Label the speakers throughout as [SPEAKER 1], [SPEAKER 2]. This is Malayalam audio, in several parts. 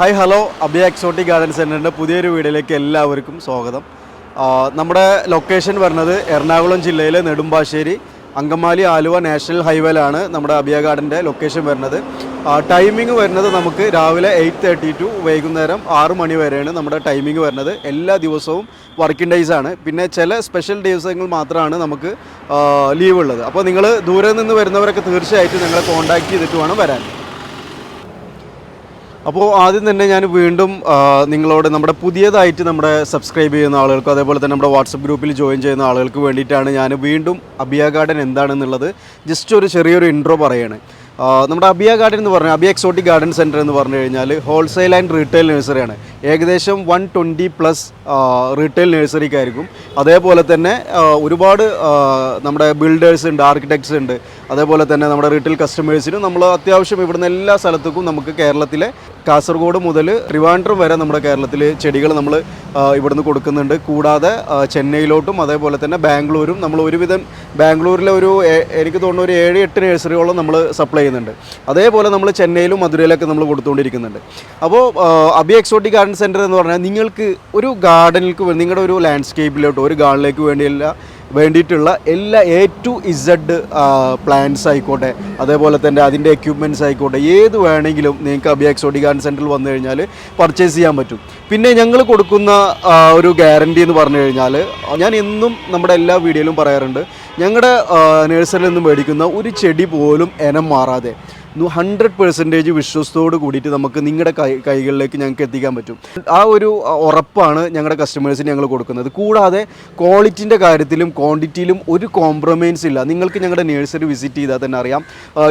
[SPEAKER 1] Hi hello. Abiya exotic garden സെന്ററിന്റെ പുതിയൊരു വീഡിയോയിലേക്ക് എല്ലാവർക്കും സ്വാഗതം. നമ്മുടെ ലൊക്കേഷൻ വരുന്നത് എറണാകുളം ജില്ലയിലെ നെടുമ്പാശ്ശേരി അങ്കമാലി ആലുവ നാഷണൽ ഹൈവേയിലാണ് നമ്മുടെ അബിയ ഗാർഡന്റെ ലൊക്കേഷൻ വരുന്നത്. ടൈമിംഗ് വരുന്നത് നമുക്ക് രാവിലെ എയ്റ്റ് തേർട്ടി ടു വൈകുന്നേരം ആറ് മണി വരെയാണ് നമ്മുടെ ടൈമിംഗ് വരുന്നത്. എല്ലാ ദിവസവും വർക്കിംഗ് ഡേയ്സ് ആണ്. പിന്നെ ചില സ്പെഷ്യൽ ദിവസങ്ങൾ മാത്രമാണ് നമുക്ക് ലീവ് ഉള്ളത്. അപ്പോൾ നിങ്ങൾ ദൂരെ നിന്ന് വരുന്നവരൊക്കെ തീർച്ചയായിട്ടും നിങ്ങളെ കോൺടാക്ട് ചെയ്തിട്ട് വേണം വരാൻ. അപ്പോൾ ആദ്യം തന്നെ ഞാൻ വീണ്ടും നിങ്ങളോട് നമ്മുടെ പുതിയതായിട്ട് നമ്മുടെ സബ്സ്ക്രൈബ് ചെയ്യുന്ന ആളുകൾക്കും അതേപോലെ തന്നെ നമ്മുടെ വാട്സപ്പ് ഗ്രൂപ്പിൽ ജോയിൻ ചെയ്യുന്ന ആളുകൾക്ക് വേണ്ടിയിട്ടാണ് ഞാൻ വീണ്ടും അബിയ ഗാർഡൻ എന്താണെന്നുള്ളത് ജസ്റ്റ് ഒരു ചെറിയൊരു ഇൻട്രോ പറയാണ്. നമ്മുടെ അബിയ ഗാർഡൻ എന്ന് പറഞ്ഞാൽ അബിയ എക്സോട്ടിക് ഗാർഡൻ സെന്റർ എന്ന് പറഞ്ഞു കഴിഞ്ഞാൽ ഹോൾസെയിൽ ആൻഡ് റീറ്റെയിൽ നഴ്സറിയാണ് ഏകദേശം വൺ ട്വന്റി പ്ലസ് റീറ്റെയിൽ നഴ്സറിക്കായിരിക്കും അതേപോലെ തന്നെ ഒരുപാട് നമ്മുടെ ബിൽഡേഴ്സ് ഉണ്ട് ആർക്കിടെക്ട്സ് ഉണ്ട്. അതേപോലെ തന്നെ നമ്മുടെ റീറ്റെയിൽ കസ്റ്റമേഴ്സിനും നമ്മൾ അത്യാവശ്യം ഇവിടുന്ന് എല്ലാ സ്ഥലത്തേക്കും നമുക്ക് കേരളത്തിലെ കാസർഗോഡ് മുതൽ ട്രിവാൻഡ്രം വരെ നമ്മുടെ കേരളത്തിൽ ചെടികൾ നമ്മൾ ഇവിടുന്ന് കൊടുക്കുന്നുണ്ട്. കൂടാതെ ചെന്നൈയിലോട്ടും അതേപോലെ തന്നെ ബാംഗ്ലൂരും നമ്മൾ ഒരുവിധം ബാംഗ്ലൂരിലെ ഒരു എനിക്ക് തോന്നുന്ന ഒരു ഏഴ് എട്ട് നഴ്സറിയോളം നമ്മൾ സപ്ലൈ ചെയ്യുന്നുണ്ട്. അതേപോലെ നമ്മൾ ചെന്നൈയിലും മധുരയിലൊക്കെ നമ്മൾ കൊടുത്തുകൊണ്ടിരിക്കുന്നുണ്ട്. അപ്പോൾ അബി എക്സോട്ടിക് ഗാർഡൻ സെന്റർ എന്ന് പറഞ്ഞാൽ നിങ്ങൾക്ക് ഒരു ഗാർഡനിലേക്ക് നിങ്ങളുടെ ഒരു ലാൻഡ്സ്കേപ്പിലോട്ടോ ഒരു ഗാർഡനിലേക്ക് വേണ്ടിയല്ല വേണ്ടിയിട്ടുള്ള എല്ലാ എ ടു ഇസഡ് പ്ലാൻസ് ആയിക്കോട്ടെ അതേപോലെ തന്നെ അതിന്റെ എക്യുപ്മെന്റ്സ് ആയിക്കോട്ടെ ഏത് വേണമെങ്കിലും നിങ്ങൾക്ക് അബി എക്സോട്ടിക് ഗാർഡൻ സെന്ററിൽ വന്നു കഴിഞ്ഞാൽ പർച്ചേസ് ചെയ്യാൻ പറ്റും. പിന്നെ ഞങ്ങൾ കൊടുക്കുന്ന ഒരു ഗ്യാരണ്ടി എന്ന് പറഞ്ഞു കഴിഞ്ഞാൽ ഞാൻ എന്നും നമ്മുടെ എല്ലാ വീഡിയോയിലും പറയാറുണ്ട് ഞങ്ങളുടെ നേഴ്സറിയിൽ നിന്ന് മേടിക്കുന്ന ഒരു ചെടി പോലും ഇനം മാറാതെ. ഹൺഡ്രഡ് പെർസെന്റേജ് വിശ്വസത്തോട് കൂടിയിട്ട് നമുക്ക് നിങ്ങളുടെ കൈ കൈകളിലേക്ക് ഞങ്ങൾക്ക് എത്തിക്കാൻ പറ്റും. ആ ഒരു ഉറപ്പാണ് ഞങ്ങളുടെ കസ്റ്റമേഴ്സിന് ഞങ്ങൾ കൊടുക്കുന്നത്. കൂടാതെ ക്വാളിറ്റിന്റെ കാര്യത്തിലും ക്വാണ്ടിറ്റിയിലും ഒരു കോംപ്രമൈസ് ഇല്ല. നിങ്ങൾക്ക് ഞങ്ങളുടെ നേഴ്സറി വിസിറ്റ് ചെയ്താൽ തന്നെ അറിയാം.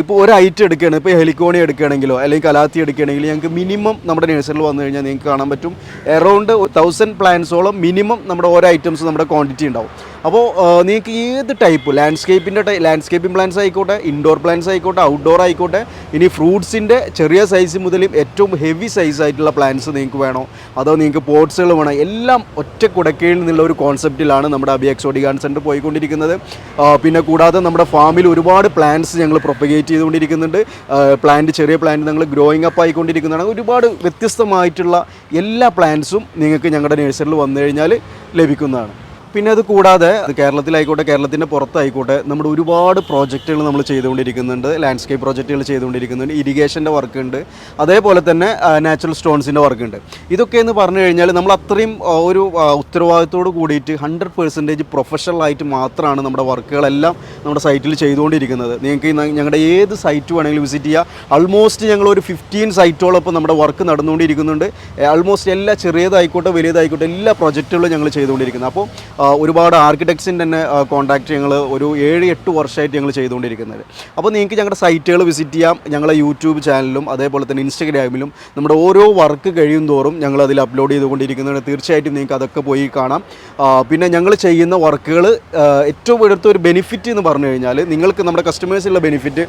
[SPEAKER 1] ഇപ്പോൾ ഒരു ഐറ്റം എടുക്കുകയാണ് ഇപ്പോൾ ഹെലിക്കോണി എടുക്കുകയാണെങ്കിലോ അല്ലെങ്കിൽ കലാത്തി എടുക്കുകയാണെങ്കിൽ ഞങ്ങൾക്ക് മിനിമം നമ്മുടെ നേഴ്സറിയിൽ വന്നു കഴിഞ്ഞാൽ നിങ്ങൾക്ക് കാണാൻ പറ്റും. എറൗണ്ട് തൗസൻഡ് പ്ലാൻസോളം മിനിമം നമ്മുടെ ഓരോ ഐറ്റംസ് നമ്മുടെ ക്വാണ്ടിറ്റി ഉണ്ടാവും. അപ്പോൾ നിങ്ങൾക്ക് ഏത് ടൈപ്പ് ലാൻഡ്സ്കേപ്പിന്റെ ടൈ ലാൻഡ്സ്കേപ്പിംഗ് പ്ലാന്റ്സ് ആയിക്കോട്ടെ ഇൻഡോർ പ്ലാന്റ്സ് ആയിക്കോട്ടെ ഔട്ട്ഡോർ ആയിക്കോട്ടെ ഇനി ഫ്രൂട്ട്സിന്റെ ചെറിയ സൈസ് മുതലും ഏറ്റവും ഹെവി സൈസ് ആയിട്ടുള്ള പ്ലാന്റ്സ് നിങ്ങൾക്ക് വേണോ? അതോ നിങ്ങൾക്ക് പോട്ട്സുകൾ വേണോ? എല്ലാം ഒറ്റ കുടക്കീഴിൽ നിന്നുള്ള ഒരു കോൺസെപ്റ്റിലാണ് നമ്മുടെ അബി എക്സോഡി ഗാർഡൻ സെന്റർ പോയിക്കൊണ്ടിരിക്കുന്നത്. പിന്നെ കൂടാതെ നമ്മുടെ ഫാമിൽ ഒരുപാട് പ്ലാന്റ്സ് ഞങ്ങൾ പ്രൊപ്പഗേറ്റ് ചെയ്തുകൊണ്ടിരിക്കുന്നുണ്ട്. പ്ലാന്റ് ചെറിയ പ്ലാന്റ് ഞങ്ങൾ ഗ്രോയിങ് അപ്പ് ആയിക്കൊണ്ടിരിക്കുന്നതാണ്. ഒരുപാട് വ്യത്യസ്തമായിട്ടുള്ള എല്ലാ പ്ലാന്റ്സും നിങ്ങൾക്ക് ഞങ്ങളുടെ നഴ്സറിയിൽ വന്നു കഴിഞ്ഞാൽ ലഭിക്കുന്നതാണ്. പിന്നെ അത് കൂടാതെ കേരളത്തിലായിക്കോട്ടെ കേരളത്തിന്റെ പുറത്തായിക്കോട്ടെ നമ്മുടെ ഒരുപാട് പ്രോജക്റ്റുകൾ നമ്മൾ ചെയ്തുകൊണ്ടിരിക്കുന്നുണ്ട്. ലാൻഡ്സ്കേപ്പ് പ്രോജക്റ്റുകൾ ചെയ്തുകൊണ്ടിരിക്കുന്നുണ്ട്. ഇറിഗേഷന്റെ വർക്ക് ഉണ്ട്. അതേപോലെ തന്നെ നാച്ചുറൽ സ്റ്റോൺസിന്റെ വർക്ക് ഉണ്ട്. ഇതൊക്കെ എന്ന് പറഞ്ഞു കഴിഞ്ഞാൽ നമ്മൾ അത്രയും ഒരു ഉത്തരവാദിത്തോട് കൂടിയിട്ട് ഹൺഡ്രഡ് പെർസെന്റേജ് പ്രൊഫഷണൽ ആയിട്ട് മാത്രമാണ് നമ്മുടെ വർക്കുകളെല്ലാം നമ്മുടെ സൈറ്റിൽ ചെയ്തുകൊണ്ടിരിക്കുന്നത്. നിങ്ങൾക്ക് ഞങ്ങളുടെ ഏത് സൈറ്റ് വേണമെങ്കിലും വിസിറ്റ് ചെയ്യുക ആൾമോസ്റ്റ് ഞങ്ങൾ ഒരു ഫിഫ്റ്റീൻ സൈറ്റോളം നമ്മുടെ വർക്ക് നടന്നുകൊണ്ടിരിക്കുന്നുണ്ട്. ആൾമോസ്റ്റ് എല്ലാ ചെറിയതായിക്കോട്ടെ വലിയതായിക്കോട്ടെ എല്ലാ പ്രോജക്റ്റുകളും ഞങ്ങൾ ചെയ്തുകൊണ്ടിരിക്കുന്നത് അപ്പോൾ ഒരുപാട് ആർക്കിടെക്ട്സിന്റെ തന്നെ കോൺടാക്ട് ഞങ്ങൾ ഒരു ഏഴ് എട്ട് വർഷമായിട്ട് ഞങ്ങൾ ചെയ്തുകൊണ്ടിരിക്കുന്നത്. അപ്പോൾ നിങ്ങൾക്ക് ഞങ്ങളുടെ സൈറ്റുകൾ വിസിറ്റ് ചെയ്യാം ഞങ്ങളെ യൂട്യൂബ് ചാനലിലും അതേപോലെ തന്നെ ഇൻസ്റ്റഗ്രാമിലും നമ്മുടെ ഓരോ വർക്ക് കഴിയും തോറും ഞങ്ങൾ അതിൽ അപ്ലോഡ് ചെയ്തുകൊണ്ടിരിക്കുന്നുണ്ട് തീർച്ചയായിട്ടും നിങ്ങൾക്ക് അതൊക്കെ പോയി കാണാം. പിന്നെ ഞങ്ങൾ ചെയ്യുന്ന വർക്കുകൾ ഏറ്റവും എടുത്ത ഒരു ബെനിഫിറ്റ് എന്ന് പറഞ്ഞു കഴിഞ്ഞാൽ നിങ്ങൾക്ക് നമ്മുടെ കസ്റ്റമേഴ്സിനുള്ള ബെനിഫിറ്റ്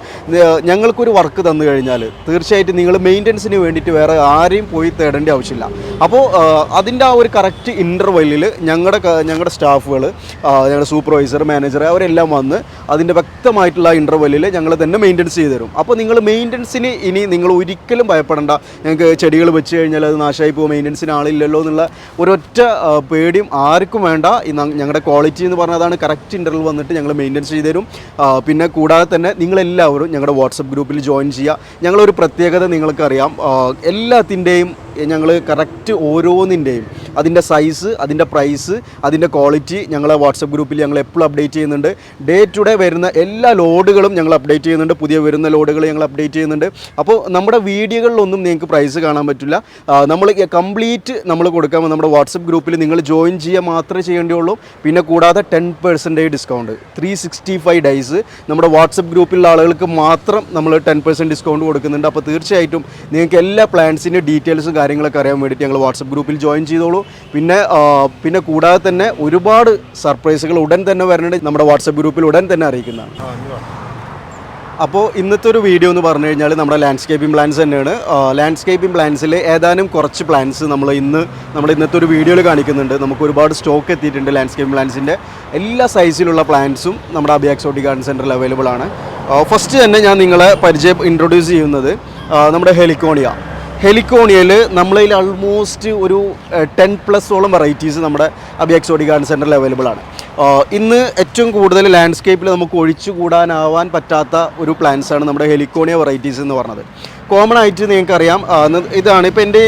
[SPEAKER 1] ഞങ്ങൾക്കൊരു വർക്ക് തന്നു കഴിഞ്ഞാൽ തീർച്ചയായിട്ടും നിങ്ങൾ മെയിന്റനൻസിന് വേണ്ടിയിട്ട് വേറെ ആരെയും പോയി തേടേണ്ട ആവശ്യമില്ല. അപ്പോൾ അതിന്റെ ആ ഒരു കറക്റ്റ് ഇന്റർവെല്ലിൽ ഞങ്ങളുടെ ഞങ്ങളുടെ സ്റ്റാഫുകൾ ഞങ്ങളുടെ സൂപ്പർവൈസർ മാനേജർ അവരെല്ലാം വന്ന് അതിന്റെ വ്യക്തമായിട്ടുള്ള ഇന്റർവെല്ലിൽ ഞങ്ങൾ തന്നെ മെയിന്റനൻസ് ചെയ്ത് തരും അപ്പോൾ നിങ്ങൾ മെയിന്റനൻസിന് ഇനി നിങ്ങൾ ഒരിക്കലും ഭയപ്പെടേണ്ട. ഞങ്ങൾക്ക് ചെടികൾ വെച്ച് കഴിഞ്ഞാൽ അത് നാശമായി പോകും മെയിന്റനൻസിന് ആളില്ലല്ലോ എന്നുള്ള ഒരൊറ്റ പേടിയും ആർക്കും വേണ്ട. ഞങ്ങളുടെ ക്വാളിറ്റി എന്ന് പറഞ്ഞാൽ അതാണ് കറക്റ്റ് ഇന്റർവൽ വന്നിട്ട് ഞങ്ങൾ മെയിന്റനൻസ് ചെയ്ത് തരും പിന്നെ കൂടാതെ തന്നെ നിങ്ങളെല്ലാവരും ഞങ്ങളുടെ വാട്സപ്പ് ഗ്രൂപ്പിൽ ജോയിൻ ചെയ്യുക. ഞങ്ങളൊരു പ്രത്യേകത നിങ്ങൾക്കറിയാം. എല്ലാത്തിന്റെയും ഞങ്ങൾ കറക്റ്റ് ഓരോന്നിന്റെയും അതിന്റെ സൈസ് അതിന്റെ പ്രൈസ് അതിന്റെ ക്വാളിറ്റി ഞങ്ങളെ വാട്സപ്പ് ഗ്രൂപ്പിൽ ഞങ്ങൾ എപ്പോഴും അപ്ഡേറ്റ് ചെയ്യുന്നുണ്ട്. ഡേ ടു ഡേ വരുന്ന എല്ലാ ലോഡുകളും ഞങ്ങൾ അപ്ഡേറ്റ് ചെയ്യുന്നുണ്ട്. പുതിയ വരുന്ന ലോഡുകൾ ഞങ്ങൾ അപ്ഡേറ്റ് ചെയ്യുന്നുണ്ട്. അപ്പോൾ നമ്മുടെ വീഡിയോകളിലൊന്നും നിങ്ങൾക്ക് പ്രൈസ് കാണാൻ പറ്റില്ല. നമ്മൾ കംപ്ലീറ്റ് നമ്മൾ കൊടുക്കാൻ നമ്മുടെ വാട്സപ്പ് ഗ്രൂപ്പിൽ നിങ്ങൾ ജോയിൻ ചെയ്യുക മാത്രമേ ചെയ്യേണ്ടിയുള്ളൂ. പിന്നെ കൂടാതെ ten percentage discount three sixty five days നമ്മുടെ വാട്സപ്പ് ഗ്രൂപ്പിലുള്ള ആളുകൾക്ക് മാത്രം നമ്മൾ ടെൻ പെർസെന്റ് ഡിസ്കൗണ്ട് കൊടുക്കുന്നുണ്ട്. അപ്പോൾ തീർച്ചയായിട്ടും നിങ്ങൾക്ക് എല്ലാ പ്ലാൻസിന്റെ ഡീറ്റെയിൽസും കാര്യങ്ങളൊക്കെ അറിയാൻ വേണ്ടിയിട്ട് ഞങ്ങൾ വാട്സപ്പ് ഗ്രൂപ്പിൽ ജോയിൻ ചെയ്തോളൂ. പിന്നെ പിന്നെ കൂടാതെ തന്നെ ഒരുപാട് സർപ്രൈസുകൾ ഉടൻ തന്നെ വരണത് നമ്മുടെ വാട്സപ്പ് ഗ്രൂപ്പിൽ ഉടൻ തന്നെ അറിയിക്കുന്നതാണ്. അപ്പോൾ ഇന്നത്തെ ഒരു വീഡിയോ എന്ന് പറഞ്ഞു കഴിഞ്ഞാൽ നമ്മുടെ ലാൻഡ്സ്കേപ്പിംഗ് പ്ലാൻസ് തന്നെയാണ്. ലാൻഡ്സ്കേപ്പിംഗ് പ്ലാൻസിൽ ഏതാനും കുറച്ച് പ്ലാൻസ് നമ്മൾ ഇന്ന് നമ്മൾ ഇന്നത്തെ ഒരു വീഡിയോയിൽ കാണിക്കുന്നുണ്ട്. നമുക്ക് ഒരുപാട് സ്റ്റോക്ക് എത്തിയിട്ടുണ്ട് ലാൻഡ്സ്കേപ്പിംഗ് പ്ലാൻസിന്റെ എല്ലാ സൈസിലുള്ള പ്ലാൻസും നമ്മുടെ അബിയാക്സോട്ടി ഗാർഡൻ സെന്ററിൽ അവൈലബിൾ ആണ്. ഫസ്റ്റ് തന്നെ ഞാൻ നിങ്ങളെ പരിചയം ഇൻട്രൊഡ്യൂസ് ചെയ്യുന്നത് നമ്മുടെ ഹെലിക്കോണിയ ഹെലിക്കോണിയയിൽ നമ്മളതിൽ ആൾമോസ്റ്റ് ഒരു ടെൻ പ്ലസോളം വെറൈറ്റീസ് നമ്മുടെ അബി എക്സോഡി ഗാർഡൻ സെന്ററിൽ അവൈലബിൾ ആണ്. ഇന്ന് ഏറ്റവും കൂടുതൽ ലാൻഡ്സ്കേപ്പിൽ നമുക്ക് ഒഴിച്ചുകൂടാനാവാൻ പറ്റാത്ത ഒരു പ്ലാന്റ്സ് ആണ് നമ്മുടെ ഹെലിക്കോണിയ വെറൈറ്റീസ് എന്ന് പറഞ്ഞത്. കോമൺ ആയിട്ട് നിങ്ങൾക്കറിയാം ഇതാണ് ഇപ്പോൾ എന്റെ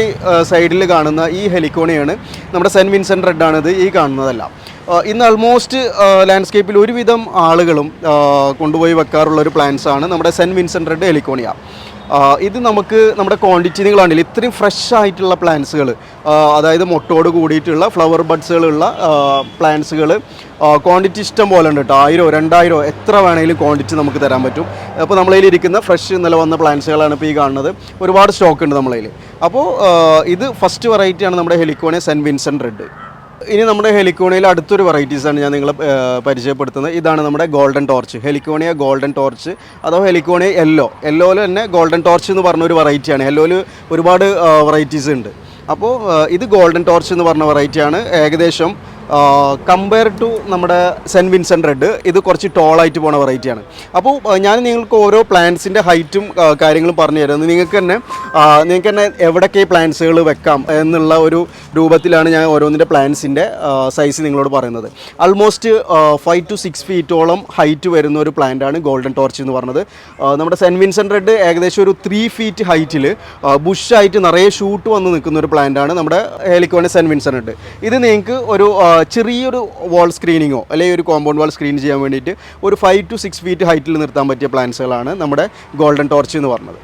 [SPEAKER 1] സൈഡിൽ കാണുന്ന ഈ ഹെലിക്കോണിയാണ്. നമ്മുടെ സെന്റ് വിൻസെന്റ് ആണിത് ഈ കാണുന്നതല്ല. ഇന്ന് ആൾമോസ്റ്റ് ലാൻഡ്സ്കേപ്പിൽ ഒരുവിധം ആളുകളും കൊണ്ടുപോയി വെക്കാറുള്ള ഒരു പ്ലാന്റ്സ് ആണ് നമ്മുടെ സെന്റ് വിൻസെന്റ് റെഡ് ഹെലിക്കോണിയ. ഇത് നമുക്ക് നമ്മുടെ ക്വാണ്ടിറ്റി നിങ്ങൾ ഇത്രയും ഫ്രഷ് ആയിട്ടുള്ള പ്ലാന്റ്സുകൾ അതായത് മൊട്ടോട് കൂടിയിട്ടുള്ള ഫ്ലവർ ബഡ്സുകളുള്ള പ്ലാന്റ്സുകൾ ക്വാണ്ടിറ്റി ഇഷ്ടം പോലെ ഉണ്ട് കേട്ടോ ആയിരോ രണ്ടായിരോ എത്ര വേണമെങ്കിലും ക്വാണ്ടിറ്റി നമുക്ക് തരാൻ പറ്റും. അപ്പോൾ നമ്മളതിൽ ഇരിക്കുന്ന ഫ്രഷ് ഇന്നലെ വന്ന പ്ലാന്റ്സുകളാണ് ഇപ്പോൾ ഈ കാണുന്നത്. ഒരുപാട് സ്റ്റോക്ക് ഉണ്ട് നമ്മളതിൽ അപ്പോൾ ഇത് ഫസ്റ്റ് വെറൈറ്റിയാണ് നമ്മുടെ ഹെലിക്കോണെ സെന്റ് വിൻസെന്റ് റെഡ് ഇനി നമ്മുടെ ഹെലിക്കോണിയയിൽ അടുത്തൊരു വെറൈറ്റീസാണ് ഞാൻ നിങ്ങളെ പരിചയപ്പെടുത്തുന്നത്. ഇതാണ് നമ്മുടെ golden torch heliconia golden torch അഥവാ ഹെലിക്കോണിയ യെല്ലോ യെല്ലോയിൽ തന്നെ ഗോൾഡൻ ടോർച്ച് എന്ന് പറഞ്ഞ ഒരു വെറൈറ്റിയാണ് യെല്ലോയിൽ ഒരുപാട് വെറൈറ്റീസ് ഉണ്ട്. അപ്പോൾ ഇത് ഗോൾഡൻ ടോർച്ച് എന്ന് പറഞ്ഞ വെറൈറ്റിയാണ് ഏകദേശം കമ്പയർ ടു നമ്മുടെ സെന്റ് വിൻസെന്റ് റെഡ് ഇത് കുറച്ച് ടോളായിട്ട് പോണ വെറൈറ്റിയാണ് അപ്പോൾ ഞാൻ നിങ്ങൾക്ക് ഓരോ പ്ലാന്റ്സിന്റെ ഹൈറ്റും കാര്യങ്ങളും പറഞ്ഞു തരുന്നത് നിങ്ങൾക്ക് തന്നെ നിങ്ങൾക്ക് തന്നെ എവിടൊക്കെ ഈ പ്ലാന്റ്സുകൾ വെക്കാം എന്നുള്ള ഒരു രൂപത്തിലാണ് ഞാൻ ഓരോന്നിന്റെ പ്ലാന്റ്സിന്റെ സൈസ് നിങ്ങളോട് പറയുന്നത്. ആൾമോസ്റ്റ് ഫൈവ് ടു സിക്സ് ഫീറ്റോളം ഹൈറ്റ് വരുന്ന ഒരു പ്ലാന്റാണ് ഗോൾഡൻ ടോർച്ച് എന്ന് പറഞ്ഞത്. നമ്മുടെ സെന്റ് വിൻസെന്റ് റെഡ് ഏകദേശം ഒരു ത്രീ ഫീറ്റ് ഹൈറ്റിൽ ബുഷായിട്ട് നിറയെ ഷൂട്ട് വന്ന് നിൽക്കുന്ന ഒരു പ്ലാന്റാണ് നമ്മുടെ ഹേലിക്കോണി സെന്റ് വിൻസെന്റ് റെഡ് ഇത് നിങ്ങൾക്ക് ഒരു ചെറിയൊരു വാൾ സ്ക്രീനിങ്ങോ അല്ലെങ്കിൽ ഒരു കോമ്പൗണ്ട് വാൾ സ്ക്രീൻ ചെയ്യാൻ വേണ്ടിയിട്ട് ഒരു ഫൈവ് ടു സിക്സ് ഫീറ്റ് ഹൈറ്റിൽ നിർത്താൻ പറ്റിയ പ്ലാന്റ്സുകളാണ് നമ്മുടെ ഗോൾഡൻ ടോർച്ച് എന്ന് പറഞ്ഞത്.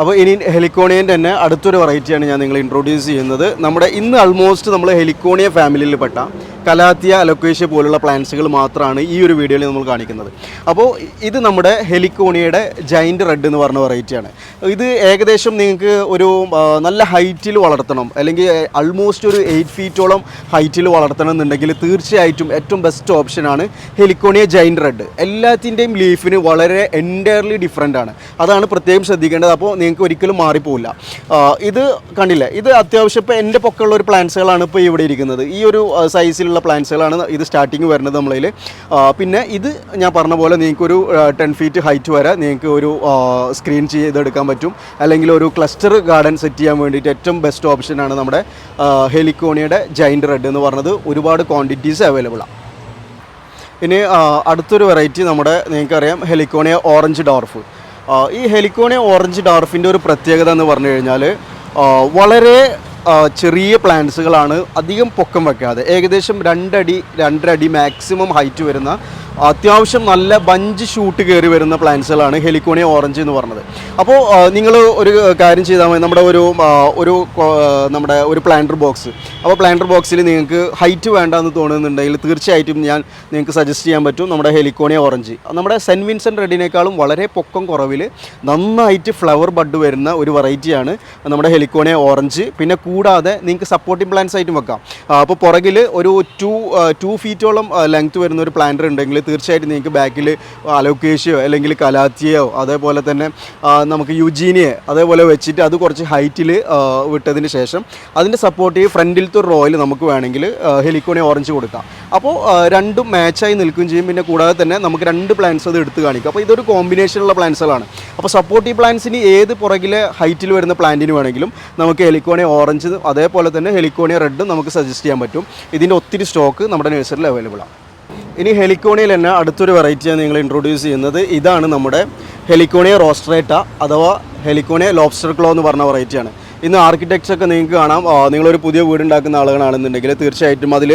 [SPEAKER 1] അപ്പോൾ ഇനി ഹെലിക്കോണിയൻ തന്നെ അടുത്തൊരു വെറൈറ്റിയാണ് ഞാൻ നിങ്ങൾ ഇൻട്രൊഡ്യൂസ് ചെയ്യുന്നത്. നമ്മുടെ ഇന്ന് ആൾമോസ്റ്റ് നമ്മൾ ഹെലിക്കോണിയ ഫാമിലിയിൽ പെട്ട കലാത്തിയ അലക്വേഷ്യ പോലുള്ള പ്ലാന്റ്സുകൾ മാത്രമാണ് ഈ ഒരു വീഡിയോയിൽ നമ്മൾ കാണിക്കുന്നത്. അപ്പോൾ ഇത് നമ്മുടെ ഹെലിക്കോണിയയുടെ ജൈന്റ് റെഡ് എന്ന് പറഞ്ഞ വെറൈറ്റിയാണ് ഇത് ഏകദേശം നിങ്ങൾക്ക് ഒരു നല്ല ഹൈറ്റിൽ വളർത്തണം. അല്ലെങ്കിൽ ആൾമോസ്റ്റ് ഒരു എയ്റ്റ് ഫീറ്റോളം ഹൈറ്റിൽ വളർത്തണം എന്നുണ്ടെങ്കിൽ തീർച്ചയായിട്ടും ഏറ്റവും ബെസ്റ്റ് ഓപ്ഷനാണ് ഹെലിക്കോണിയ ജൈന്റ് റെഡ് എല്ലാത്തിന്റെയും ലീഫിന് വളരെ എന്റയർലി ഡിഫറെന്റ് ആണ്. അതാണ് പ്രത്യേകം ശ്രദ്ധിക്കേണ്ടത്. അപ്പോൾ നിങ്ങൾക്ക് ഒരിക്കലും മാറിപ്പോവില്ല. ഇത് കണ്ടില്ല? ഇത് അത്യാവശ്യം ഇപ്പോൾ എന്റെ പൊക്കമുള്ള ഒരു പ്ലാന്റ്സുകളാണ് ഇപ്പോൾ ഇവിടെ ഇരിക്കുന്നത്. ഈ ഒരു ആ, സൈസിലുള്ള പ്ലാന്റ്സുകളാണ് ഇത് സ്റ്റാർട്ടിങ് വരുന്നത് നമ്മളതിൽ പിന്നെ ഇത് ഞാൻ പറഞ്ഞ പോലെ നിങ്ങൾക്ക് ഒരു ടെൻ ഫീറ്റ് ഹൈറ്റ് വരെ നിങ്ങൾക്ക് ഒരു സ്ക്രീൻ ചെയ്തെടുക്കാൻ പറ്റും. അല്ലെങ്കിൽ ഒരു ക്ലസ്റ്റർ ഗാർഡൻ സെറ്റ് ചെയ്യാൻ വേണ്ടിയിട്ട് ഏറ്റവും ബെസ്റ്റ് ഓപ്ഷനാണ് നമ്മുടെ ഹെലിക്കോണിയുടെ ജൈന്റ് റെഡ് എന്ന് പറഞ്ഞത്. ഒരുപാട് ക്വാണ്ടിറ്റീസ് അവൈലബിൾ ആണ് ഇനി അടുത്തൊരു വെറൈറ്റി നമ്മുടെ നിങ്ങൾക്കറിയാം ഹെലിക്കോണിയ ഓറഞ്ച് ഡോർഫ് ഈ ഹെലിക്കോണിയ ഓറഞ്ച് ഡോർഫിന്റെ ഒരു പ്രത്യേകത എന്ന് പറഞ്ഞു കഴിഞ്ഞാൽ വളരെ ചെറിയ പ്ലാന്റ്സുകളാണ് അധികം പൊക്കം വെക്കാതെ. ഏകദേശം രണ്ടടി രണ്ടരടി മാക്സിമം ഹൈറ്റ് വരുന്ന അത്യാവശ്യം നല്ല ബഞ്ച് ഷൂട്ട് കയറി വരുന്ന പ്ലാന്റ്സുകളാണ് ഹെലിക്കോണിയ ഓറഞ്ച് എന്ന് പറഞ്ഞത്. അപ്പോൾ നിങ്ങൾ ഒരു കാര്യം ചെയ്താൽ മതി. നമ്മുടെ ഒരു ഒരു നമ്മുടെ ഒരു പ്ലാന്റർ ബോക്സ് അപ്പോൾ പ്ലാന്റർ ബോക്സിൽ നിങ്ങൾക്ക് ഹൈറ്റ് വേണ്ട എന്ന് തോന്നുന്നുണ്ടെങ്കിൽ തീർച്ചയായിട്ടും ഞാൻ നിങ്ങൾക്ക് സജസ്റ്റ് ചെയ്യാൻ പറ്റും നമ്മുടെ ഹെലിക്കോണിയ ഓറഞ്ച് നമ്മുടെ സെന്റ് വിൻസെന്റ് റെഡിനേക്കാളും വളരെ പൊക്കം കുറവിൽ നന്നായിട്ട് ഫ്ലവർ ബഡ് വരുന്ന ഒരു വെറൈറ്റിയാണ് നമ്മുടെ ഹെലിക്കോണിയ ഓറഞ്ച് പിന്നെ കൂടാതെ നിങ്ങൾക്ക് സപ്പോർട്ടിംഗ് പ്ലാന്റ്സ് ആയിട്ടും വെക്കാം. അപ്പോൾ പുറകിൽ ഒരു ടു ടു ഫീറ്റോളം ലെങ്ത് വരുന്ന ഒരു പ്ലാന്റർ ഉണ്ടെങ്കിൽ തീർച്ചയായിട്ടും നിങ്ങൾക്ക് ബാക്കിൽ അലോക്കേഷ്യയോ അല്ലെങ്കിൽ കലാത്തിയോ അതേപോലെ തന്നെ നമുക്ക് യുജീനിയെ അതേപോലെ വെച്ചിട്ട് അത് കുറച്ച് ഹൈറ്റിൽ വിട്ടതിന് ശേഷം അതിന്റെ സപ്പോർട്ട് ഫ്രണ്ടിലത്തെ ഒരു റോയിൽ നമുക്ക് വേണമെങ്കിൽ ഹെലിക്കോണി ഓറഞ്ച് കൊടുക്കാം. അപ്പോൾ രണ്ടും മാച്ചായി നിൽക്കുകയും ചെയ്യും. പിന്നെ കൂടാതെ തന്നെ നമുക്ക് രണ്ട് പ്ലാന്റ്സ് അത് എടുത്ത് കാണിക്കും. അപ്പോൾ ഇതൊരു കോമ്പിനേഷനുള്ള പ്ലാന്റ്സുകളാണ് അപ്പോൾ സപ്പോർട്ടീവ് പ്ലാന്റ്സിന് ഏത് പുറകിലെ ഹൈറ്റിൽ വരുന്ന പ്ലാന്റിന് വേണമെങ്കിലും നമുക്ക് ഹെലിക്കോണി ഓറഞ്ച് അതേപോലെ തന്നെ ഹെലിക്കോണിയ റെഡും നമുക്ക് സജസ്റ്റ് ചെയ്യാൻ പറ്റും. ഇതിന്റെ ഒത്തിരി സ്റ്റോക്ക് നമ്മുടെ നഴ്സറിയിൽ അവൈലബിൾ ആണ് ഇനി ഹെലിക്കോണിയയിൽ തന്നെ അടുത്തൊരു വെറൈറ്റിയാണ് നിങ്ങൾ ഇൻട്രൊഡ്യൂസ് ചെയ്യുന്നത്. ഇതാണ് നമ്മുടെ ഹെലിക്കോണിയ റോസ്ട്രേറ്റ അഥവാ ഹെലിക്കോണിയ ലോബ്സ്റ്റർ ക്ലോ എന്ന് പറഞ്ഞ വെറൈറ്റിയാണ് ഇന്ന് ആർക്കിടെക്ട്സ് ഒക്കെ നിങ്ങൾക്ക് കാണാം. നിങ്ങളൊരു പുതിയ വീട് ഉണ്ടാക്കുന്ന ആളുകളാണെന്നുണ്ടെങ്കിൽ തീർച്ചയായിട്ടും അതിൽ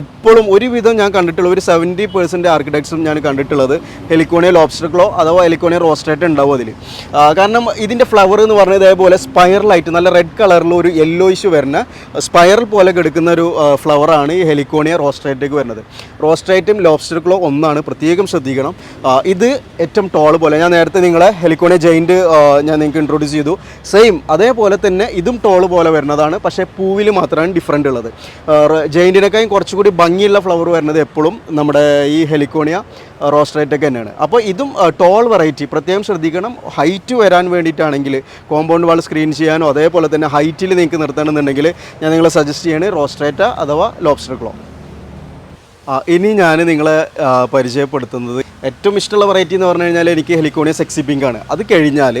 [SPEAKER 1] എപ്പോഴും ഒരുവിധം ഞാൻ കണ്ടിട്ടുള്ള ഒരു സെവന്റി പെർസെന്റ് ആർക്കിടെക്ട്സും ഞാൻ കണ്ടിട്ടുള്ളത് ഹെലിക്കോണിയ ലോബ്സ്റ്റർ ക്ലോ അഥവാ ഹെലിക്കോണിയ റോസ്ട്രേറ്റ് ഉണ്ടാവും അതിൽ കാരണം ഇതിന്റെ ഫ്ലവർ എന്ന് പറഞ്ഞാൽ ഇതേപോലെ സ്പൈറലായിട്ട് നല്ല റെഡ് കളറിൽ ഒരു യെല്ലോയിഷ് വരുന്ന സ്പൈറൽ പോലെ കിടക്കുന്ന ഒരു ഫ്ലവറാണ് ഈ ഹെലിക്കോണിയ റോസ്റ്റേറ്റേക്ക് വരുന്നത്. റോസ്റ്റേറ്റും ലോബ്സ്റ്റർ ക്ലോ ഒന്നാണ്. പ്രത്യേകം ശ്രദ്ധിക്കണം. ഇത് ഏറ്റവും ടോൾ പോലെ. ഞാൻ നേരത്തെ നിങ്ങളെ ഹെലിക്കോണിയ ജയിന്റ് ഞാൻ നിങ്ങൾക്ക് ഇൻട്രൊഡ്യൂസ് ചെയ്തു. സെയിം അതേപോലെ തന്നെ ഇതും ടോൾ പോലെ വരുന്നതാണ്. പക്ഷേ പൂവിൽ മാത്രമാണ് ഡിഫറെന്റ് ഉള്ളത്. ജെയിന്റിനൊക്കെയും കുറച്ചുകൂടി ഭംഗിയുള്ള ഫ്ലവർ വരുന്നത് എപ്പോഴും നമ്മുടെ ഈ ഹെലിക്കോണിയ റോസ്ട്രേറ്റൊക്കെ തന്നെയാണ്. അപ്പോൾ ഇതും ടോൾ വെറൈറ്റി പ്രത്യേകം ശ്രദ്ധിക്കണം ഹൈറ്റ് വരാൻ വേണ്ടിയിട്ടാണെങ്കിൽ കോമ്പൗണ്ട് വാൾ സ്ക്രീൻ ചെയ്യാനോ അതേപോലെ തന്നെ ഹൈറ്റിൽ നിങ്ങൾക്ക് നിർത്തണമെന്നുണ്ടെങ്കിൽ ഞാൻ നിങ്ങളെ സജസ്റ്റ് ചെയ്യണേ റോസ്ട്രേറ്റ അഥവാ ലോബ്സ്റ്റർ ക്ലോ ഇനി ഞാൻ നിങ്ങളെ പരിചയപ്പെടുത്തുന്നത് ഏറ്റവും ഇഷ്ടമുള്ള വെറൈറ്റി എന്ന് പറഞ്ഞു കഴിഞ്ഞാൽ എനിക്ക് ഹെലിക്കോണിയ സെക്സി പിങ്ക് ആണ്. അത് കഴിഞ്ഞാൽ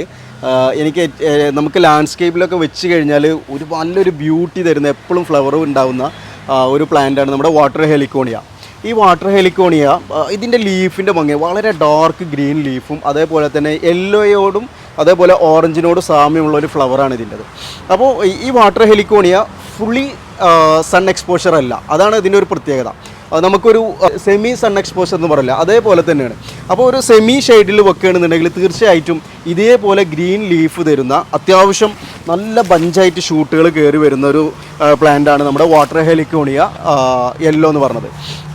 [SPEAKER 1] എനിക്ക് നമുക്ക് ലാൻഡ്സ്കേപ്പിലൊക്കെ വെച്ച് കഴിഞ്ഞാൽ ഒരു നല്ലൊരു ബ്യൂട്ടി തരുന്ന എപ്പോഴും ഫ്ലവർ ഉണ്ടാവുന്ന ഒരു പ്ലാന്റാണ് നമ്മുടെ വാട്ടർ ഹെലിക്കോണിയ ഈ വാട്ടർ ഹെലിക്കോണിയ ഇതിന്റെ ലീഫിന്റെ ഭംഗി വളരെ ഡാർക്ക് ഗ്രീൻ ലീഫും അതേപോലെ തന്നെ യെല്ലോയോടും അതേപോലെ ഓറഞ്ചിനോട് സാമ്യമുള്ള ഒരു ഫ്ലവറാണ് ഇതിന്റെത്. അപ്പോൾ ഈ- water heliconia fully sun exposure അല്ല. അതാണ് ഇതിന്റെ ഒരു പ്രത്യേകത. നമുക്കൊരു സെമി സൺ എക്സ്പോഷർ എന്ന് പറയില്ല അതേപോലെ തന്നെയാണ്. അപ്പോൾ ഒരു സെമി ഷെയ്ഡിൽ വെക്കുകയാണെന്നുണ്ടെങ്കിൽ തീർച്ചയായിട്ടും ഇതേപോലെ ഗ്രീൻ ലീഫ് തരുന്ന അത്യാവശ്യം നല്ല ബഞ്ചായിട്ട് ഷൂട്ടുകൾ കയറി വരുന്ന ഒരു പ്ലാന്റ് ആണ് നമ്മുടെ വാട്ടർ ഹെലിക്കോണിയ യെല്ലോ എന്ന് പറഞ്ഞത്.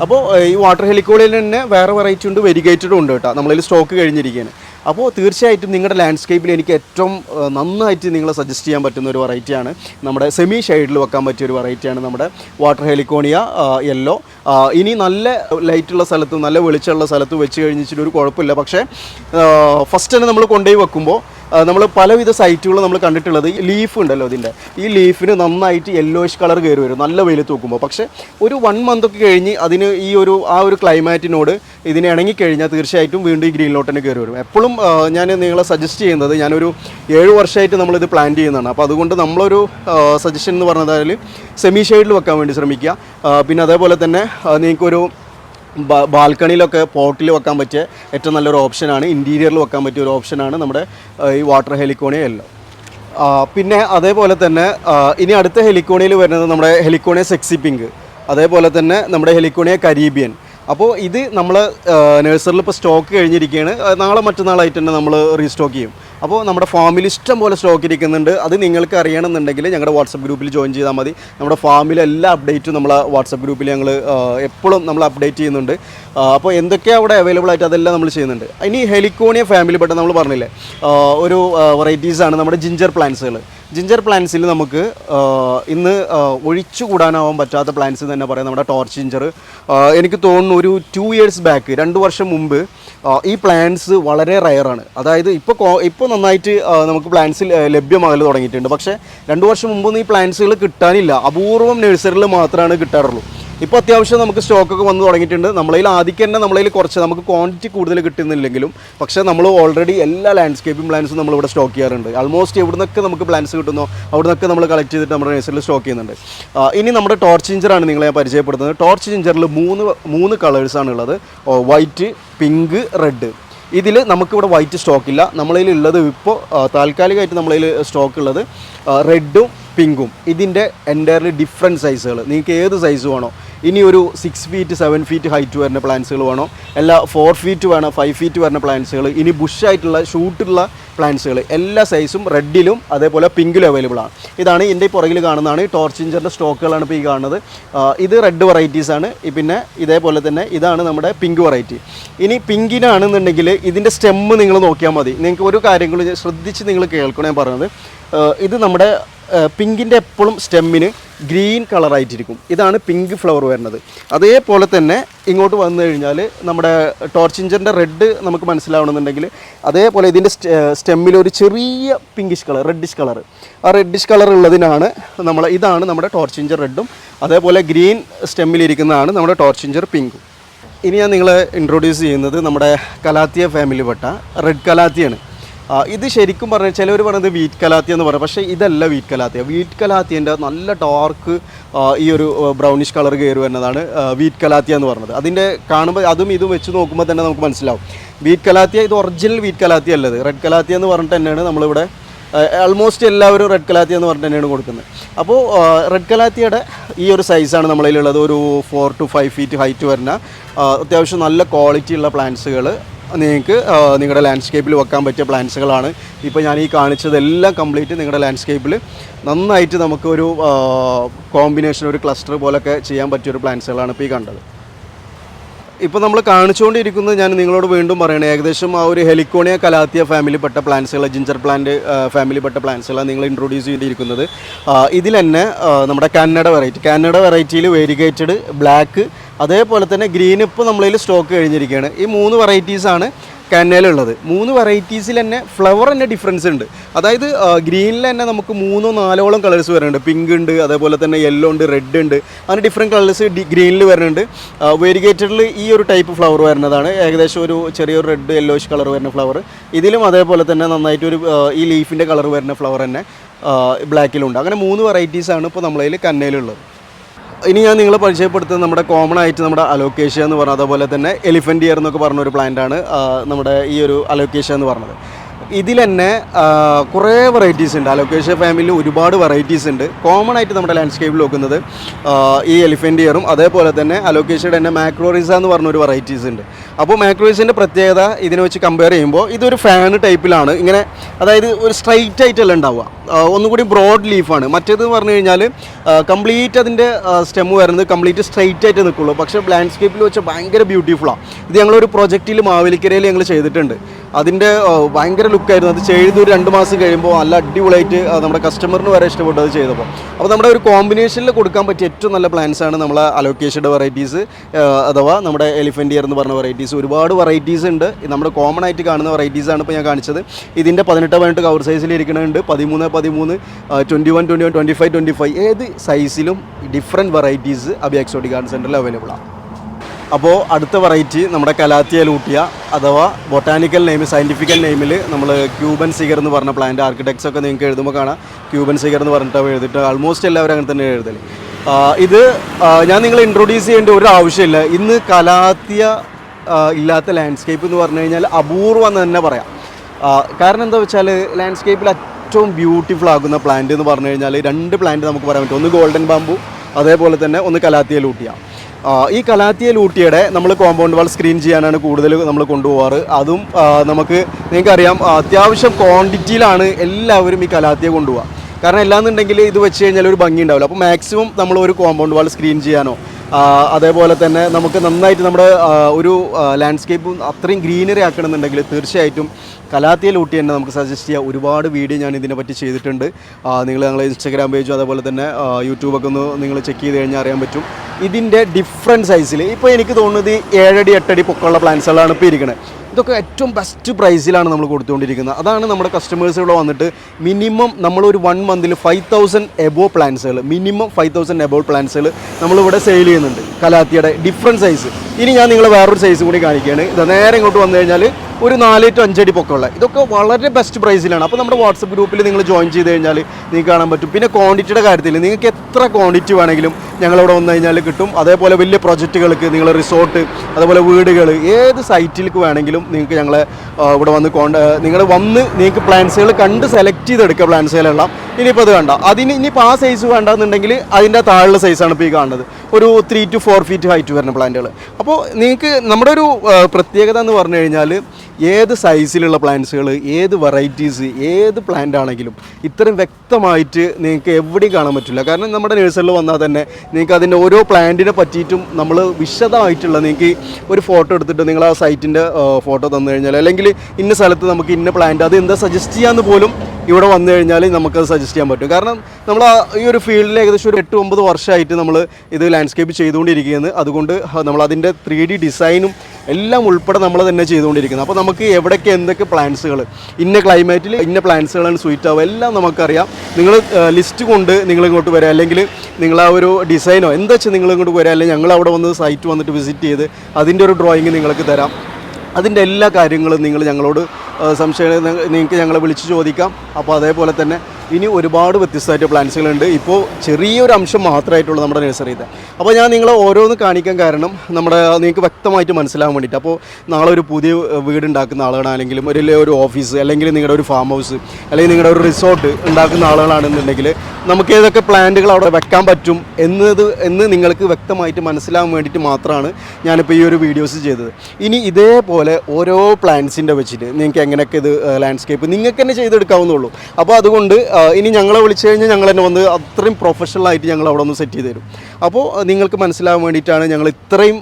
[SPEAKER 1] അപ്പോൾ ഈ വാട്ടർ ഹെലിക്കോണിയിൽ തന്നെ വേറെ വെറൈറ്റി ഉണ്ട് വെരിഗേറ്റഡും ഉണ്ട് കേട്ടോ. നമ്മളതിൽ സ്റ്റോക്ക് കഴിഞ്ഞിരിക്കുകയാണ്. അപ്പോൾ തീർച്ചയായിട്ടും നിങ്ങളുടെ ലാൻഡ്സ്കേപ്പിൽ എനിക്ക് ഏറ്റവും നന്നായിട്ട് നിങ്ങളെ സജസ്റ്റ് ചെയ്യാൻ പറ്റുന്ന ഒരു വെറൈറ്റിയാണ് നമ്മുടെ സെമി ഷെയ്ഡിൽ വെക്കാൻ പറ്റിയ ഒരു വെറൈറ്റിയാണ് നമ്മുടെ വാട്ടർ ഹെലിക്കോണിയ യെല്ലോ ഇനി നല്ല ലൈറ്റുള്ള സ്ഥലത്ത് നല്ല വെളിച്ചമുള്ള സ്ഥലത്ത് വെച്ച് കഴിഞ്ഞിട്ട് ഒരു കുഴപ്പമില്ല. പക്ഷേ ഫസ്റ്റ് തന്നെ നമ്മൾ കൊണ്ടുപോയി വെക്കുമ്പോൾ നമ്മൾ പലവിധ സൈറ്റുകൾ നമ്മൾ കണ്ടിട്ടുള്ളത് ഈ ലീഫ് ഉണ്ടല്ലോ ഇതിന്റെ ഈ ലീഫിന് നന്നായിട്ട് യെല്ലോയിഷ് കളർ കയറി വരും നല്ല വെയിലത്ത് വെക്കുമ്പോൾ പക്ഷേ ഒരു വൺ മന്ത് ഒക്കെ കഴിഞ്ഞ് അതിന് ഈ ഒരു ആ ഒരു ക്ലൈമാറ്റിനോട് ഇതിന് ഇണങ്ങിക്കഴിഞ്ഞാൽ തീർച്ചയായിട്ടും വീണ്ടും ഈ ഗ്രീനിലോട്ട് തന്നെ കയറി വരും. എപ്പോഴും ഞാൻ നിങ്ങളെ സജസ്റ്റ് ചെയ്യുന്നത് ഞാനൊരു ഏഴ് വർഷമായിട്ട് നമ്മളിത് പ്ലാൻ ചെയ്യുന്നതാണ്. അപ്പോൾ അതുകൊണ്ട് നമ്മളൊരു സജഷൻ എന്ന് പറഞ്ഞതാൽ സെമി ഷെയ്ഡിൽ വെക്കാൻ വേണ്ടി ശ്രമിക്കുക. പിന്നെ അതേപോലെ തന്നെ നിങ്ങൾക്കൊരു ബാൽക്കണിയിലൊക്കെ പോട്ടിൽ വെക്കാൻ പറ്റിയ ഏറ്റവും നല്ലൊരു ഓപ്ഷനാണ് ഇന്റീരിയറിൽ വെക്കാൻ പറ്റിയ ഒരു ഓപ്ഷനാണ് നമ്മുടെ ഈ വാട്ടർ ഹെലിക്കോണിയ എല്ലോ പിന്നെ അതേപോലെ തന്നെ ഇനി അടുത്ത ഹെലിക്കോണിയിൽ വരുന്നത് നമ്മുടെ ഹെലിക്കോണിയ സെക്സി പിങ്ക് അതേപോലെ തന്നെ നമ്മുടെ ഹെലിക്കോണിയ കരീബിയൻ അപ്പോൾ ഇത് നമ്മൾ നഴ്സറിൽ ഇപ്പോൾ സ്റ്റോക്ക് കഴിഞ്ഞിരിക്കുകയാണ് നാളെ മറ്റന്നാളായിട്ട് തന്നെ നമ്മൾ റീസ്റ്റോക്ക് ചെയ്യും. അപ്പോൾ നമ്മുടെ ഫാമിൽ ഇഷ്ടം പോലെ സ്റ്റോക്ക് ഇരിക്കുന്നുണ്ട്. അത് നിങ്ങൾക്ക് അറിയണമെന്നുണ്ടെങ്കിൽ ഞങ്ങളുടെ വാട്സപ്പ് ഗ്രൂപ്പിൽ ജോയിൻ ചെയ്താൽ മതി. നമ്മുടെ ഫാമിലെ എല്ലാ അപ്ഡേറ്റും നമ്മൾ വാട്സപ്പ് ഗ്രൂപ്പിൽ ഞങ്ങൾ എപ്പോഴും നമ്മൾ അപ്ഡേറ്റ് ചെയ്യുന്നുണ്ട്. അപ്പോൾ എന്തൊക്കെയാണ് അവിടെ അവൈലബിൾ ആയിട്ട് അതെല്ലാം നമ്മൾ ചെയ്യുന്നുണ്ട്. ഇനി ഹെലിക്കോണിയ ഫാമിലി പെട്ട നമ്മൾ പറഞ്ഞില്ലേ? ഒരു വെറൈറ്റീസാണ് നമ്മുടെ ജിഞ്ചർ പ്ലാന്റ്സുകൾ ജിഞ്ചർ പ്ലാന്റ്സിൽ നമുക്ക് ഇന്ന് ഒഴിച്ചുകൂടാനാവാൻ പറ്റാത്ത പ്ലാന്റ്സ് തന്നെ പറയാം നമ്മുടെ ടോർച്ച് ജിഞ്ചർ എനിക്ക് തോന്നുന്നു ഒരു ടു ഇയേഴ്സ് ബാക്ക് രണ്ട് വർഷം മുമ്പ് ഈ പ്ലാന്റ്സ് വളരെ റയറാണ് അതായത് ഇപ്പോൾ ഇപ്പോൾ നന്നായിട്ട് നമുക്ക് പ്ലാന്റ്സ് ലഭ്യമാകൽ തുടങ്ങിയിട്ടുണ്ട്. പക്ഷേ രണ്ട് വർഷം മുമ്പൊന്നും ഈ പ്ലാന്റ്സുകൾ കിട്ടാനില്ല. അപൂർവം നഴ്സറിയിൽ മാത്രമാണ് കിട്ടാറുള്ളൂ. ഇപ്പോൾ അത്യാവശ്യം നമുക്ക് സ്റ്റോക്കൊക്കെ വന്ന് തുടങ്ങിയിട്ടുണ്ട്. നമ്മളതിൽ ആദ്യം തന്നെ നമ്മളതിൽ കുറച്ച് നമുക്ക് ക്വാണ്ടിറ്റി കൂടുതൽ കിട്ടുന്നില്ലെങ്കിലും പക്ഷേ നമ്മൾ ഓൾറെഡി എല്ലാ ലാൻഡ്സ്കേപ്പിംഗ് പ്ലാൻസും നമ്മളിവിടെ സ്റ്റോക്ക് ചെയ്യാറുണ്ട്. ആൾമോസ്റ്റ് എവിടെ നിന്നൊക്കെ നമുക്ക് പ്ലാൻസ് കിട്ടുന്നോ അവിടെ നിന്നൊക്കെ നമ്മൾ കളക്ട് ചെയ്തിട്ട് നമ്മുടെ നഴ്സറിൽ സ്റ്റോക്ക് ചെയ്യുന്നുണ്ട്. ഇനി നമ്മുടെ ടോർച്ച് ജിഞ്ചറാണ് നിങ്ങളെ ഞാൻ പരിചയപ്പെടുത്തുന്നത്. ടോർച്ച് ജിഞ്ചറിൽ മൂന്ന് മൂന്ന് കളേഴ്സാണ് ഉള്ളത്. വൈറ്റ് പിങ്ക് റെഡ് ഇതിൽ നമുക്കിവിടെ വൈറ്റ് സ്റ്റോക്കില്ല നമ്മളതിൽ ഉള്ളത് ഇപ്പോൾ താൽക്കാലികമായിട്ട് നമ്മളതിൽ സ്റ്റോക്ക് ഉള്ളത് റെഡും പിങ്കും. ഇതിന്റെ എന്റയർലി ഡിഫറെന്റ് സൈസുകൾ നിങ്ങൾക്ക് ഏത് സൈസ് വേണോ. ഇനി ഒരു six feet seven feet height വരുന്ന പ്ലാന്റ്സുകൾ വേണോ. എല്ലാ ഫോർ ഫീറ്റ് വേണം ഫൈവ് ഫീറ്റ് വരുന്ന പ്ലാന്റ്സുകൾ ഇനി ബുഷായിട്ടുള്ള ഷൂട്ടുള്ള പ്ലാന്റ്സുകൾ എല്ലാ സൈസും റെഡിലും അതേപോലെ പിങ്കിലും അവൈലബിൾ ആണ്. ഇതാണ് ഇതിന്റെ പുറകിൽ കാണുന്നതാണ്. ടോർച്ചിഞ്ചറിന്റെ സ്റ്റോക്കുകളാണ് ഇപ്പോൾ ഈ കാണുന്നത്. ഇത് റെഡ് വെറൈറ്റീസ് ആണ്. പിന്നെ ഇതേപോലെ തന്നെ ഇതാണ് നമ്മുടെ പിങ്ക് വെറൈറ്റി ഇനി പിങ്കിനാണെന്നുണ്ടെങ്കിൽ ഇതിന്റെ സ്റ്റെമ്മ് നിങ്ങൾ നോക്കിയാൽ മതി. നിങ്ങൾക്ക് ഒരു കാര്യങ്ങൾ ശ്രദ്ധിച്ച് നിങ്ങൾ കേൾക്കണേ പറഞ്ഞത്. ഇത് നമ്മുടെ പിങ്കിന്റെ എപ്പോഴും സ്റ്റെമ്മിന് ഗ്രീൻ കളറായിട്ടിരിക്കും. ഇതാണ് പിങ്ക് ഫ്ലവർ വരുന്നത്. അതേപോലെ തന്നെ ഇങ്ങോട്ട് വന്നു കഴിഞ്ഞാൽ നമ്മുടെ ടോർച്ചിഞ്ചറിന്റെ റെഡ് നമുക്ക് മനസ്സിലാവണമെന്നുണ്ടെങ്കിൽ അതേപോലെ ഇതിന്റെ സ്റ്റെമ്മിൽ ഒരു ചെറിയ പിങ്കിഷ് കളർ റെഡിഷ് കളർ. ആ റെഡിഷ് കളർ ഉള്ളതിനാണ് നമ്മൾ ഇതാണ് നമ്മുടെ ടോർച്ചിഞ്ചർ റെഡും. അതേപോലെ ഗ്രീൻ സ്റ്റെമ്മിലിരിക്കുന്നതാണ് നമ്മുടെ ടോർച്ചിഞ്ചർ പിങ്കും. ഇനി ഞാൻ നിങ്ങളെ ഇൻട്രൊഡ്യൂസ് ചെയ്യുന്നത് നമ്മുടെ കലാത്തിയ ഫാമിലി പെട്ട റെഡ് കലാത്തിയാണ്. ഇത് ശരിക്കും പറഞ്ഞാൽ ചിലവർ പറയുന്നത് വീറ്റ് കലാത്തി എന്ന് പറയും. പക്ഷേ ഇതല്ല വീറ്റ് കലാത്തിയ. വീറ്റ് കലാത്തിയന്റെ നല്ല ഡാർക്ക് ഈ ഒരു ബ്രൗണിഷ് കളർ കയറി വരുന്നതാണ് വീറ്റ് കലാത്തിയ എന്ന് പറയുന്നത് അതിന്റെ കാണുമ്പോൾ അതും ഇതും വെച്ച് നോക്കുമ്പോൾ തന്നെ നമുക്ക് മനസ്സിലാവും. വീറ്റ് കലാത്തിയ ഇത് ഒറിജിനൽ വീറ്റ് കലാത്തിയ അല്ലത്. റെഡ് കലാത്തിയ എന്ന് പറഞ്ഞിട്ട് തന്നെയാണ് നമ്മളിവിടെ ആൾമോസ്റ്റ് എല്ലാവരും റെഡ് കലാത്തിയ എന്ന് പറഞ്ഞിട്ട് തന്നെയാണ് കൊടുക്കുന്നത്. അപ്പോൾ റെഡ് കലാത്തിയുടെ ഈ ഒരു സൈസാണ് നമ്മളതിലുള്ളത്. ഒരു four to five feet height വരുന്ന അത്യാവശ്യം നല്ല ക്വാളിറ്റി ഉള്ള പ്ലാന്റ്സുകൾ നിങ്ങൾക്ക് നിങ്ങളുടെ ലാൻഡ്സ്കേപ്പിൽ വെക്കാൻ പറ്റിയ പ്ലാന്റ്സുകളാണ് ഇപ്പോൾ ഞാൻ ഈ കാണിച്ചതെല്ലാം കംപ്ലീറ്റ് നിങ്ങളുടെ ലാൻഡ്സ്കേപ്പിൽ നന്നായിട്ട് നമുക്കൊരു കോമ്പിനേഷൻ ഒരു ക്ലസ്റ്റർ പോലൊക്കെ ചെയ്യാൻ പറ്റിയ ഒരു പ്ലാന്റ്സുകളാണ് ഇപ്പോൾ ഈ കണ്ടത്. ഇപ്പോൾ നമ്മൾ കാണിച്ചുകൊണ്ടിരിക്കുന്നത് ഞാൻ നിങ്ങളോട് വീണ്ടും പറയണേ ഏകദേശം ആ ഒരു ഹെലിക്കോണിയ കലാത്തിയ ഫാമിലിപ്പെട്ട പ്ലാന്റ്സുകൾ ജിഞ്ചർ പ്ലാന്റ് ഫാമിലിപ്പെട്ട പ്ലാന്റ്സുകളാണ് നിങ്ങൾ ഇൻട്രൊഡ്യൂസ് ചെയ്തിരിക്കുന്നത്. ഇതിൽ തന്നെ നമ്മുടെ കാനഡ വെറൈറ്റി കാനഡ വെറൈറ്റിയിൽ വേരിഗേറ്റഡ് ബ്ലാക്ക് അതേപോലെ തന്നെ ഗ്രീൻ ഇപ്പോൾ നമ്മളതിൽ സ്റ്റോക്ക് കഴിഞ്ഞിരിക്കുകയാണ്. ഈ മൂന്ന് വെറൈറ്റീസാണ് കന്നയിലുള്ളത് മൂന്ന് വെറൈറ്റീസിൽ തന്നെ ഫ്ലവർ തന്നെ ഡിഫറൻസ് ഉണ്ട്. അതായത് ഗ്രീനിൽ തന്നെ നമുക്ക് മൂന്നോ നാലോളം കളേഴ്സ് വരുന്നുണ്ട്. പിങ്ക് ഉണ്ട് അതേപോലെ തന്നെ യെല്ലോ ഉണ്ട് റെഡ് ഉണ്ട്. അങ്ങനെ ഡിഫറെന്റ് കളേഴ്സ് ഗ്രീനിൽ വരുന്നുണ്ട്. വേരിഗേറ്റഡിൽ ഈ ഒരു ടൈപ്പ് ഫ്ലവർ വരുന്നതാണ്. ഏകദേശം ഒരു ചെറിയൊരു റെഡ് യെല്ലോഷ് കളർ വരുന്ന ഫ്ലവർ ഇതിലും അതേപോലെ തന്നെ നന്നായിട്ട് ഒരു ഈ ലീഫിന്റെ കളർ വരുന്ന ഫ്ലവർ തന്നെ ബ്ലാക്കിലുണ്ട് അങ്ങനെ മൂന്ന് വെറൈറ്റീസാണ് ഇപ്പോൾ നമ്മളതിൽ കന്നയിലുള്ളത് ഇനി ഞാൻ നിങ്ങളെ പരിചയപ്പെടുത്തുന്നത് നമ്മുടെ കോമൺ ആയിട്ട് നമ്മുടെ അലോക്കേഷ്യ എന്ന് പറഞ്ഞ അതുപോലെ തന്നെ എലിഫന്റ് ഇയർ എന്നൊക്കെ പറഞ്ഞ ഒരു പ്ലാന്റ് ആണ് നമ്മുടെ ഈ ഒരു അലോക്കേഷ്യ എന്ന് പറഞ്ഞത്. ഇതിൽ തന്നെ കുറേ വെറൈറ്റീസ് ഉണ്ട്. അലോക്കേഷ്യ ഫാമിലിയിൽ ഒരുപാട് വെറൈറ്റീസ് ഉണ്ട്. കോമൺ ആയിട്ട് നമ്മുടെ ലാൻഡ്സ്കേപ്പിൽ നോക്കുന്നത് ഈ എലിഫന്റ് ഇയറും അതേപോലെ തന്നെ അലോക്കേഷ്യയുടെ തന്നെ മാക്രോറിസ എന്ന് പറഞ്ഞൊരു വെറൈറ്റീസ് ഉണ്ട്. അപ്പോൾ മാക്രോറിസിന്റെ പ്രത്യേകത ഇതിനെ വെച്ച് കമ്പയർ ചെയ്യുമ്പോൾ ഇതൊരു ഫാൻ ടൈപ്പിലാണ് ഇങ്ങനെ അതായത് ഒരു സ്ട്രൈറ്റ് ആയിട്ടല്ല ഉണ്ടാവുക. ഒന്നുകൂടി ബ്രോഡ് ലീഫാണ് മറ്റേത് പറഞ്ഞു കഴിഞ്ഞാൽ കംപ്ലീറ്റ് അതിന്റെ സ്റ്റെം വരുന്നത് കംപ്ലീറ്റ് സ്ട്രൈറ്റ് ആയിട്ട് നിൽക്കുള്ളൂ. പക്ഷേ ലാൻഡ്സ്കേപ്പിൽ വെച്ച് ഭയങ്കര ബ്യൂട്ടിഫുള്ളാണ് ഇത് ഞങ്ങളൊരു പ്രൊജക്റ്റിൽ മാവേലിക്കരയിൽ ഞങ്ങൾ ചെയ്തിട്ടുണ്ട്. അതിന്റെ ഭയങ്കര ലുക്കായിരുന്നു അത് ചെയ്ത് ഒരു രണ്ട് മാസം കഴിയുമ്പോൾ നല്ല അടിപൊളിയായിട്ട് നമ്മുടെ കസ്റ്റമറിന് വരെ ഇഷ്ടപ്പെട്ടു അത് ചെയ്തപ്പോൾ അപ്പോൾ നമ്മുടെ ഒരു കോമ്പിനേഷനിൽ കൊടുക്കാൻ പറ്റിയ ഏറ്റവും നല്ല പ്ലാൻസ് ആണ് നമ്മളെ അലോക്കേഷഡ് വെറൈറ്റീസ് അഥവാ നമ്മുടെ എലിഫന്റ് ഇയർ എന്ന് പറഞ്ഞ വെറൈറ്റീസ് ഒരുപാട് വെറൈറ്റീസ് ഉണ്ട്. നമ്മുടെ കോമൺ ആയിട്ട് കാണുന്ന വെറൈറ്റീസാണ് ഇപ്പോൾ ഞാൻ കാണിച്ചത്. ഇതിന്റെ പതിനെട്ട് പതിനെട്ട് കവർ സൈസിൽ ഇരിക്കുന്നുണ്ട് പതിമൂന്ന് പതിമൂന്ന് twenty one twenty one twenty five twenty five ഏത് സൈസിലും different varieties Abi exotic garden സെന്ററിൽ അവൈലബിൾ ആണ് അപ്പോൾ അടുത്ത വെറൈറ്റി നമ്മുടെ കലാത്തിയ ലൂട്ടിയ അഥവാ ബൊട്ടാനിക്കൽ നെയിം സയന്റിഫിക്കൽ നെയിമിൽ നമ്മൾ ക്യൂബൻ സിഗർ എന്ന് പറഞ്ഞ പ്ലാന്റ് ആർക്കിടെക്ട്സ് ഒക്കെ നിങ്ങൾക്ക് എഴുതുമ്പോൾ കാണാം. ക്യൂബൻ സിഗർ എന്ന് പറഞ്ഞിട്ട് എഴുതിയിട്ട് ആൾമോസ്റ്റ് എല്ലാവരും അങ്ങനെ തന്നെ എഴുതൽ ഇത് ഞാൻ നിങ്ങളെ ഇൻട്രൊഡ്യൂസ് ചെയ്യേണ്ട ഒരു ആവശ്യമില്ല. ഇന്ന് കലാത്തിയ ഇല്ലാത്ത ലാൻഡ്സ്കേപ്പ് എന്ന് പറഞ്ഞു കഴിഞ്ഞാൽ അപൂർവം എന്ന് തന്നെ പറയാം. കാരണം എന്താ വെച്ചാൽ ലാൻഡ്സ്കേപ്പിൽ ഏറ്റവും ബ്യൂട്ടിഫുൾ ആകുന്ന പ്ലാന്റ് എന്ന് പറഞ്ഞു കഴിഞ്ഞാൽ രണ്ട് പ്ലാന്റ് നമുക്ക് പറയാൻ പറ്റും. ഒന്ന് ഗോൾഡൻ ബാമ്പു അതേപോലെ തന്നെ ഒന്ന് കലാത്തിയ ലൂട്ടിയ. ഈ കലാത്തിയ ലൂട്ടിയുടെ നമ്മൾ കോമ്പൗണ്ട് വാൾ സ്ക്രീൻ ചെയ്യാനാണ് കൂടുതൽ നമ്മൾ കൊണ്ടുപോകാറ് അതും നമുക്ക് നിങ്ങൾക്കറിയാം അത്യാവശ്യം ക്വാണ്ടിറ്റിയിലാണ് എല്ലാവരും ഈ കലാത്തിയ കൊണ്ടുപോകുക കാരണം എല്ലാന്നുണ്ടെങ്കിൽ ഇത് വെച്ച് കഴിഞ്ഞാൽ ഒരു ഭംഗി ഉണ്ടാവില്ല. അപ്പോൾ മാക്സിമം നമ്മൾ ഒരു കോമ്പൗണ്ട് വാൾ സ്ക്രീൻ ചെയ്യാനോ അതേപോലെ തന്നെ നമുക്ക് നന്നായിട്ട് നമ്മുടെ ഒരു ലാൻഡ്സ്കേപ്പും അത്രയും ഗ്രീനറി ആക്കണമെന്നുണ്ടെങ്കിൽ തീർച്ചയായിട്ടും കലാത്തിയ ലൂട്ടി തന്നെ നമുക്ക് സജസ്റ്റ് ചെയ്യാം. ഒരുപാട് വീഡിയോ ഞാൻ ഇതിനെപ്പറ്റി ചെയ്തിട്ടുണ്ട്. നിങ്ങൾ ഞങ്ങളെ ഇൻസ്റ്റാഗ്രാം പേജും അതേപോലെ തന്നെ യൂട്യൂബൊക്കെ ഒന്ന് നിങ്ങൾ ചെക്ക് ചെയ്ത് കഴിഞ്ഞാൽ അറിയാൻ പറ്റും. ഇതിന്റെ ഡിഫറെന്റ് സൈസിൽ ഇപ്പോൾ എനിക്ക് തോന്നുന്നത് ഏഴടി എട്ടടി പൊക്കമുള്ള പ്ലാൻസുകളാണ് ഇപ്പോൾ ഇരിക്കുന്നത് ഇതൊക്കെ ഏറ്റവും ബെസ്റ്റ് പ്രൈസിലാണ് നമ്മൾ കൊടുത്തുകൊണ്ടിരിക്കുന്നത്. അതാണ് നമ്മുടെ കസ്റ്റമേഴ്സ് ഇവിടെ വന്നിട്ട് മിനിമം നമ്മളൊരു വൺ മന്തിൽ ഫൈവ് തൗസൻഡ് എബോ പ്ലാൻസുകൾ മിനിമം ഫൈവ് തൗസൻഡ് എബോ പ്ലാൻസുകൾ നമ്മളിവിടെ സെയിൽ ചെയ്യുന്നുണ്ട്. കലാത്തിയുടെ ഡിഫറെന്റ് സൈസ് ഇനി ഞാൻ നിങ്ങളെ വേറൊരു സൈസ് കൂടി കാണിക്കുകയാണ്. ഇത് നേരെ ഇങ്ങോട്ട് വന്നു കഴിഞ്ഞാൽ ഒരു നാല് ടു അഞ്ചടി പൊക്കമുള്ള. ഇതൊക്കെ വളരെ ബെസ്റ്റ് പ്രൈസിലാണ് അപ്പോൾ നമ്മുടെ വാട്സപ്പ് ഗ്രൂപ്പിൽ നിങ്ങൾ ജോയിൻ ചെയ്ത് കഴിഞ്ഞാൽ നിങ്ങൾക്ക് കാണാൻ പറ്റും. പിന്നെ ക്വാണ്ടിറ്റിയുടെ കാര്യത്തിൽ നിങ്ങൾക്ക് എത്ര ക്വാണ്ടിറ്റി വേണമെങ്കിലും ഞങ്ങളവിടെ വന്നു കഴിഞ്ഞാൽ കിട്ടും. അതേപോലെ വലിയ പ്രൊജക്റ്റുകൾക്ക് നിങ്ങൾ റിസോർട്ട് അതേപോലെ വീടുകൾ ഏത് സൈറ്റിലേക്ക് വേണമെങ്കിലും നിങ്ങൾക്ക് ഞങ്ങളെ ഇവിടെ വന്ന് കോണ്ട നിങ്ങൾ വന്ന് നിങ്ങൾക്ക് പ്ലാൻസുകൾ കണ്ട് സെലക്ട് ചെയ്തെടുക്കുക. പ്ലാൻസുകളെല്ലാം ഇനിയിപ്പോൾ അത് വേണ്ട. അതിന് ഇനിയിപ്പോൾ ആ സൈസ് വേണ്ടെന്നുണ്ടെങ്കിൽ അതിന്റെ താഴെയുള്ള സൈസാണ് ഇപ്പോൾ ഈ കാണുന്നത്. ഒരു three to four feet height വരുന്ന പ്ലാന്റുകൾ അപ്പോൾ നിങ്ങൾക്ക് നമ്മുടെ ഒരു പ്രത്യേകത എന്ന് പറഞ്ഞു കഴിഞ്ഞാൽ ഏത് സൈസിലുള്ള പ്ലാന്റ്സുകൾ ഏത് വെറൈറ്റീസ് ഏത് പ്ലാന്റ് ആണെങ്കിലും ഇത്രയും വ്യക്തമായിട്ട് നിങ്ങൾക്ക് എവിടെയും കാണാൻ പറ്റില്ല. കാരണം നമ്മുടെ നഴ്സറിൽ വന്നാൽ തന്നെ നിങ്ങൾക്ക് അതിന്റെ ഓരോ പ്ലാന്റിനെ പറ്റിയിട്ടും നമ്മൾ വിശദമായിട്ടുള്ള നിങ്ങൾക്ക് ഒരു ഫോട്ടോ എടുത്തിട്ട് നിങ്ങൾ ആ സൈറ്റിന്റെ ഫോട്ടോ തന്നു കഴിഞ്ഞാൽ അല്ലെങ്കിൽ ഇന്ന സ്ഥലത്ത് നമുക്ക് ഇന്ന പ്ലാന്റ് അത് എന്താ സജസ്റ്റ് ചെയ്യാമെന്ന് പോലും ഇവിടെ വന്നു കഴിഞ്ഞാൽ നമുക്കത് സജസ്റ്റ് ചെയ്യാൻ പറ്റും. കാരണം നമ്മൾ ഈ ഒരു ഫീൽഡിൽ ഏകദേശം ഒരു എട്ട് ഒമ്പത് വർഷമായിട്ട് നമ്മൾ ഇത് ലാൻഡ്സ്കേപ്പ് ചെയ്തുകൊണ്ടിരിക്കുകയാണ്. അതുകൊണ്ട് നമ്മൾ അതിന്റെ ത്രീ ഡി ഡിസൈനും എല്ലാം ഉൾപ്പെടെ നമ്മൾ തന്നെ ചെയ്തുകൊണ്ടിരിക്കുന്നത്. അപ്പോൾ നമുക്ക് എവിടെയൊക്കെ എന്തൊക്കെ പ്ലാന്റ്സുകൾ ഇന്ന ക്ലൈമറ്റിൽ ഇന്ന പ്ലാന്റ്സുകളാണ് സ്വീറ്റ് ആവുക. എല്ലാം നമുക്കറിയാം. നിങ്ങൾ ലിസ്റ്റ് കൊണ്ട് നിങ്ങൾ ഇങ്ങോട്ട് വരിക അല്ലെങ്കിൽ നിങ്ങൾ ആ ഒരു ഡിസൈനോ എന്താ വെച്ചാൽ നിങ്ങൾ ഇങ്ങോട്ട് വരിക അല്ലെങ്കിൽ ഞങ്ങൾ അവിടെ വന്ന് സൈറ്റ് വന്നിട്ട് വിസിറ്റ് ചെയ്ത് അതിന്റെ ഒരു ഡ്രോയിങ് നിങ്ങൾക്ക് തരാം. അതിന്റെ എല്ലാ കാര്യങ്ങളും നിങ്ങൾ ഞങ്ങളോട് സംശയം നിങ്ങൾക്ക് ഞങ്ങളെ വിളിച്ച് ചോദിക്കാം. അപ്പോൾ അതേപോലെ തന്നെ ഇനി ഒരുപാട് വ്യത്യസ്തമായിട്ട് പ്ലാന്റ്സുകളുണ്ട് ഇപ്പോൾ ചെറിയൊരു അംശം മാത്രമായിട്ടുള്ളൂ നമ്മുടെ നഴ്സറിയിൽ അപ്പോൾ ഞാൻ നിങ്ങളെ ഓരോന്ന് കാണിക്കാൻ കാരണം നമ്മുടെ നിങ്ങൾക്ക് വ്യക്തമായിട്ട് മനസ്സിലാകാൻ വേണ്ടിയിട്ട്. അപ്പോൾ നാളെ ഒരു പുതിയ വീട് ഉണ്ടാക്കുന്ന ആളുകളാണെങ്കിലും ഒരു ഒരു ഓഫീസ് അല്ലെങ്കിൽ നിങ്ങളുടെ ഒരു ഫാം ഹൗസ് അല്ലെങ്കിൽ നിങ്ങളുടെ ഒരു റിസോർട്ട് ഉണ്ടാക്കുന്ന ആളുകളാണെന്നുണ്ടെങ്കിൽ നമുക്ക് ഏതൊക്കെ പ്ലാന്റുകൾ അവിടെ വെക്കാൻ പറ്റും എന്നത് എന്ന് നിങ്ങൾക്ക് വ്യക്തമായിട്ട് മനസ്സിലാകാൻ വേണ്ടിയിട്ട് മാത്രമാണ് ഞാനിപ്പോൾ ഈ ഒരു വീഡിയോസ് ചെയ്തത്. ഇനി ഇതേപോലെ ഓരോ പ്ലാന്റ്സിന്റെ വെച്ചിട്ട് നിങ്ങൾക്ക് എങ്ങനെയൊക്കെ ഇത് ലാൻഡ്സ്കേപ്പ് നിങ്ങൾക്ക് തന്നെ ചെയ്തെടുക്കാവുന്നുള്ളൂ അപ്പോൾ അതുകൊണ്ട് ഇനി ഞങ്ങളെ വിളിച്ചു കഴിഞ്ഞാൽ ഞങ്ങൾ തന്നെ വന്ന് അത്രയും പ്രൊഫഷണൽ ആയിട്ട് ഞങ്ങൾ അവിടെ ഒന്ന് സെറ്റ് ചെയ്ത് തരും അപ്പോൾ നിങ്ങൾക്ക് മനസ്സിലാകാൻ വേണ്ടിയിട്ടാണ് ഞങ്ങൾ ഇത്രയും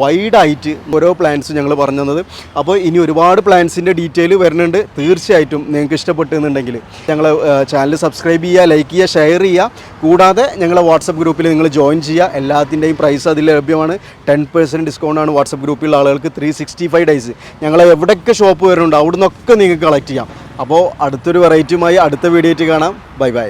[SPEAKER 1] വൈഡായിട്ട് ഓരോ പ്ലാൻസ് ഞങ്ങൾ പറഞ്ഞു തന്നത്. അപ്പോൾ ഇനി ഒരുപാട് പ്ലാൻസിന്റെ ഡീറ്റെയിൽ വരുന്നുണ്ട്. തീർച്ചയായിട്ടും നിങ്ങൾക്ക് ഇഷ്ടപ്പെട്ടെന്നുണ്ടെങ്കിൽ ഞങ്ങൾ ചാനൽ സബ്സ്ക്രൈബ് ചെയ്യുക ലൈക്ക് ചെയ്യുക ഷെയർ ചെയ്യുക. കൂടാതെ ഞങ്ങളെ വാട്സപ്പ് ഗ്രൂപ്പിൽ നിങ്ങൾ ജോയിൻ ചെയ്യുക. എല്ലാത്തിന്റെയും പ്രൈസ് അതിൽ ലഭ്യമാണ്. ടെൻ പെർസെന്റ് ഡിസ്കൗണ്ട് ആണ് വാട്സപ്പ് ഗ്രൂപ്പിലുള്ള ആളുകൾക്ക് ത്രീ സിക്സ്റ്റി ഫൈവ് ഡേയ്സ് ഞങ്ങൾ എവിടെയൊക്കെ ഷോപ്പ് വരുന്നുണ്ട് അവിടെ നിന്നൊക്കെ നിങ്ങൾക്ക് കളക്ട് ചെയ്യാം. അപ്പോൾ അടുത്തൊരു വെറൈറ്റിയുമായി അടുത്ത വീഡിയോ ആയിട്ട് കാണാം. Bye bye